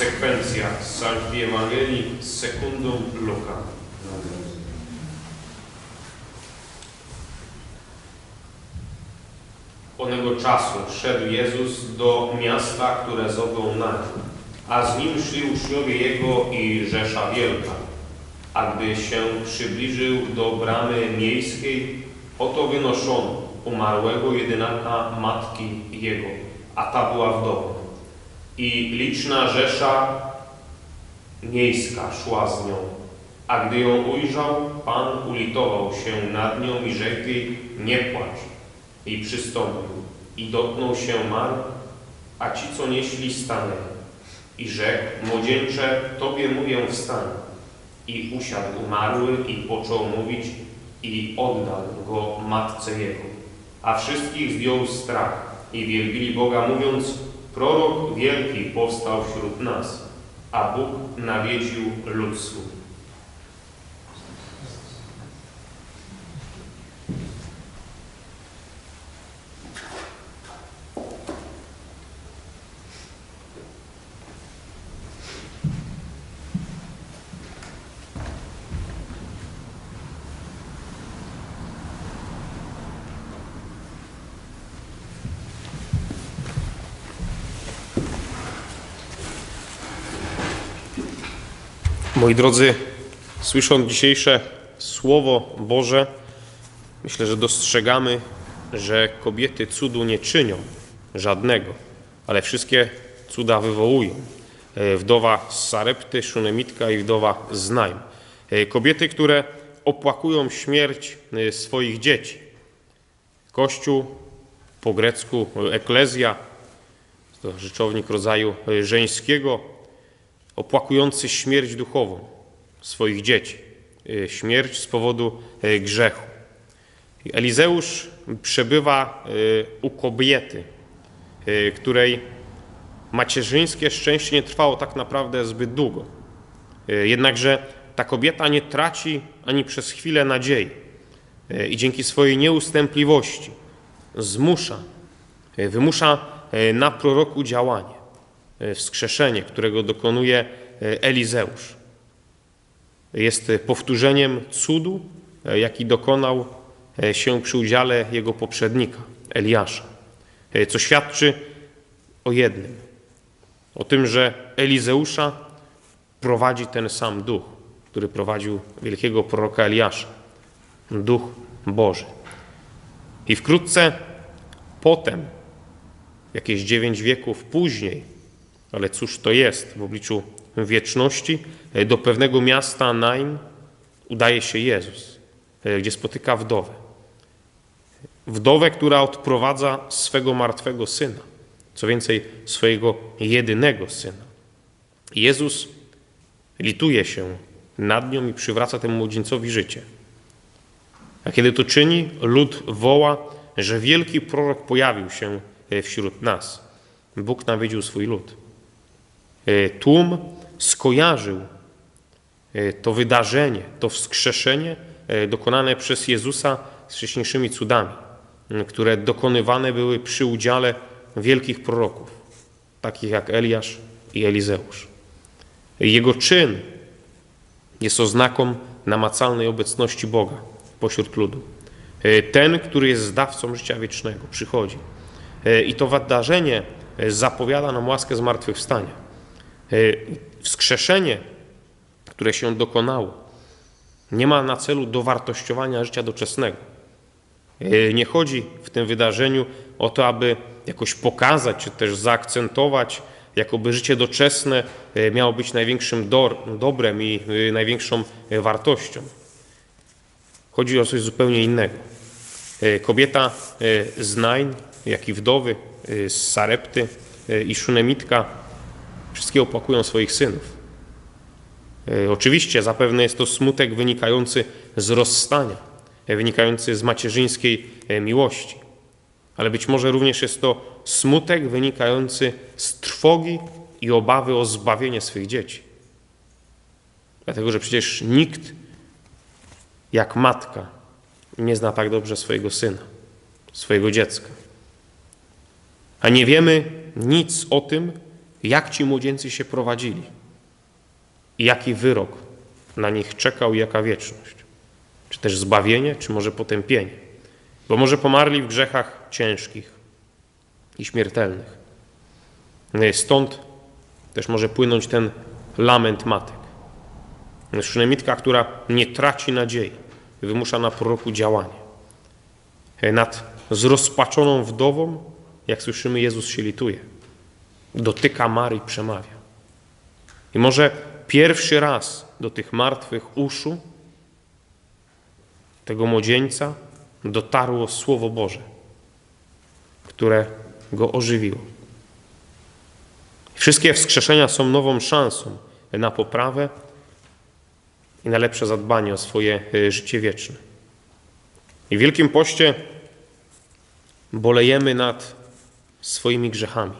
sekwencja z Sankti Ewangelii z sekundą Luka. Onego czasu szedł Jezus do miasta, które zowią Nain, a z nim szli uczniowie Jego i Rzesza Wielka. A gdy się przybliżył do bramy miejskiej, oto wynoszono umarłego jedynaka matki Jego, a ta była wdową. I liczna rzesza miejska szła z nią. A gdy ją ujrzał, Pan ulitował się nad nią i rzekł nie płacz. I przystąpił i dotknął się mar, a ci, co nieśli, stanęli. I rzekł, młodzieńcze, Tobie mówię wstań. I usiadł umarły i począł mówić i oddał go matce jego. A wszystkich zdjął strach i wielbili Boga, mówiąc, prorok wielki powstał wśród nas, a Bóg nawiedził lud swój. Moi drodzy, słysząc dzisiejsze Słowo Boże, myślę, że dostrzegamy, że kobiety cudu nie czynią żadnego, ale wszystkie cuda wywołują. E, Wdowa z Sarepty, Szunemitka i wdowa z. E, Kobiety, które opłakują śmierć e, swoich dzieci. Kościół, po grecku eklezja, to rzeczownik rodzaju żeńskiego, opłakujący śmierć duchową swoich dzieci, y, śmierć z powodu y, grzechu. Elizeusz przebywa y, u kobiety, której macierzyńskie szczęście nie trwało tak naprawdę zbyt długo. Jednakże ta kobieta nie traci ani przez chwilę nadziei i dzięki swojej nieustępliwości zmusza, wymusza na proroku działanie wskrzeszenie, którego dokonuje e, Elizeusz. Jest powtórzeniem cudu, e, jaki dokonał e, się przy udziale jego poprzednika, Eliasza, co świadczy o jednym, o tym, że Elizeusza prowadzi ten sam duch, który prowadził wielkiego proroka Eliasza, duch Boży. I wkrótce potem, jakieś dziewięć wieków później, ale cóż to jest w obliczu wieczności? Do pewnego miasta Nain udaje się Jezus, gdzie spotyka wdowę. Wdowę, która odprowadza swego martwego syna, co więcej, swojego jedynego syna. Jezus lituje się nad nią i przywraca temu młodzieńcowi życie. A kiedy to czyni, lud woła, że wielki prorok pojawił się wśród nas. Bóg nawiedził swój lud. E, tłum skojarzył e, to wydarzenie, to wskrzeszenie e, dokonane przez Jezusa z wcześniejszymi cudami, które dokonywane były przy udziale wielkich proroków, takich jak Eliasz i Elizeusz. Jego czyn jest oznaką namacalnej obecności Boga pośród ludu. Ten, który jest zdawcą życia wiecznego, przychodzi. I to wydarzenie zapowiada nam łaskę zmartwychwstania. E, wskrzeszenie, które się dokonało, nie ma na celu dowartościowania życia doczesnego. E, nie chodzi w tym wydarzeniu o to, aby jakoś pokazać, czy też zaakcentować, jakoby życie doczesne e, miało być największym do, dobrem i największą wartością. Chodzi o coś zupełnie innego. Kobieta z Nain, jak i wdowy z Sarepty i Szunemitka Wszystkie opłakują swoich synów. E, oczywiście zapewne jest to smutek wynikający z rozstania, e, wynikający z macierzyńskiej e, miłości, ale być może również jest to smutek wynikający z trwogi i obawy o zbawienie swych dzieci. Dlatego, że przecież nikt jak matka nie zna tak dobrze swojego syna, swojego dziecka. A nie wiemy nic o tym, jak ci młodzieńcy się prowadzili i jaki wyrok na nich czekał i jaka wieczność. Czy też zbawienie, czy może potępienie. Bo może pomarli w grzechach ciężkich i śmiertelnych. Stąd też może płynąć ten lament matek. Szunemitka, która nie traci nadziei, wymusza na proroku działanie. Nad zrozpaczoną wdową, jak słyszymy, Jezus się lituje. Dotyka Marii, przemawia. I może pierwszy raz do tych martwych uszu tego młodzieńca dotarło Słowo Boże, które go ożywiło. Wszystkie wskrzeszenia są nową szansą na poprawę i na lepsze zadbanie o swoje e, życie wieczne. I w Wielkim Poście bolejemy nad swoimi grzechami,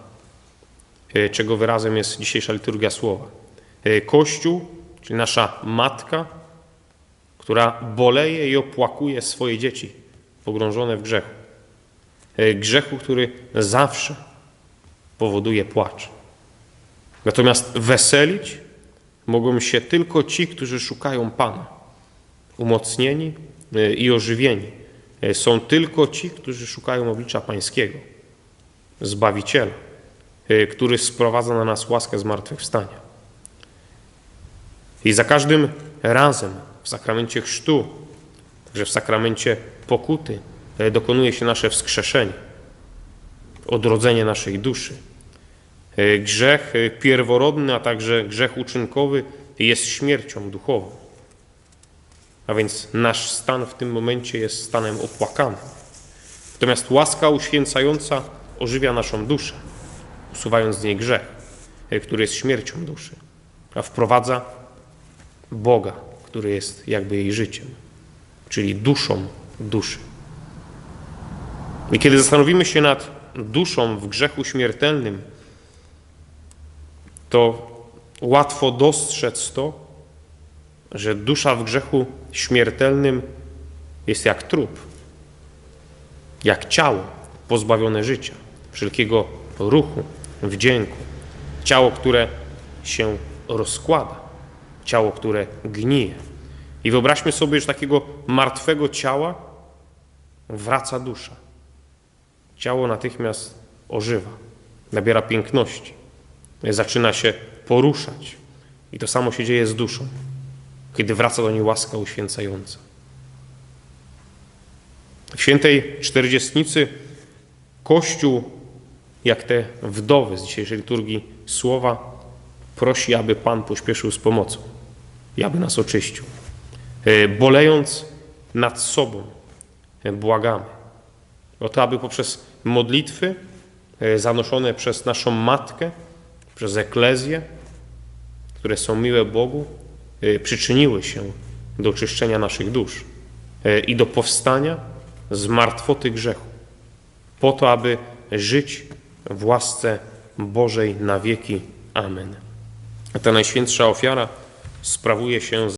czego wyrazem jest dzisiejsza liturgia słowa. E, Kościół, czyli nasza matka, która boleje i opłakuje swoje dzieci pogrążone w grzechu. Grzechu, który zawsze powoduje płacz. Natomiast weselić mogą się tylko ci, którzy szukają Pana. Umocnieni e, i ożywieni e, są tylko ci, którzy szukają oblicza Pańskiego, Zbawiciela, e, który sprowadza na nas łaskę zmartwychwstania. I za każdym razem w sakramencie chrztu, także w sakramencie pokuty, dokonuje się nasze wskrzeszenie, odrodzenie naszej duszy. Grzech pierworodny, a także grzech uczynkowy jest śmiercią duchową. A więc nasz stan w tym momencie jest stanem opłakanym. Natomiast łaska uświęcająca ożywia naszą duszę, usuwając z niej grzech, który jest śmiercią duszy, a wprowadza Boga, który jest jakby jej życiem, czyli duszą duszy. I kiedy zastanowimy się nad duszą w grzechu śmiertelnym, to łatwo dostrzec to, że dusza w grzechu śmiertelnym jest jak trup, jak ciało pozbawione życia, wszelkiego ruchu, wdzięku. Ciało, które się rozkłada, ciało, które gnije. I wyobraźmy sobie, że takiego martwego ciała wraca dusza. Ciało natychmiast ożywa, nabiera piękności, zaczyna się poruszać. I to samo się dzieje z duszą, kiedy wraca do niej łaska uświęcająca. W świętej czterdziestnicy Kościół, jak te wdowy z dzisiejszej liturgii słowa, prosi, aby Pan pośpieszył z pomocą i aby nas oczyścił. E, bolejąc nad sobą, e, błagamy o to, aby poprzez modlitwy e, zanoszone przez naszą Matkę, przez Eklezję, które są miłe Bogu, przyczyniły się do oczyszczenia naszych dusz i do powstania z martwoty grzechu, po to, aby żyć w łasce Bożej na wieki. Amen. Ta najświętsza ofiara sprawuje się